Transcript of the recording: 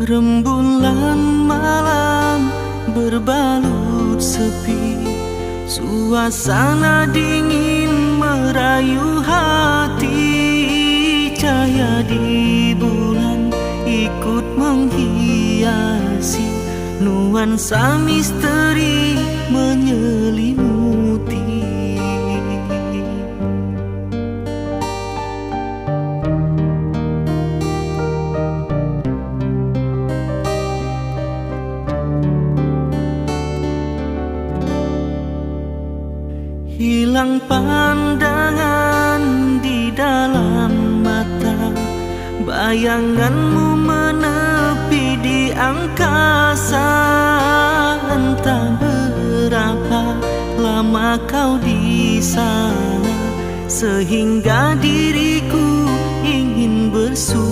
Rembulan malam berbalut sepi. Suasana dingin merayu hati. Cahaya di bulan ikut menghiasi Nuansa misteri Hilang pandangan di dalam mata. Bayanganmu menepi di angkasa. Entah berapa lama kau di sana. Sehingga diriku ingin bersuara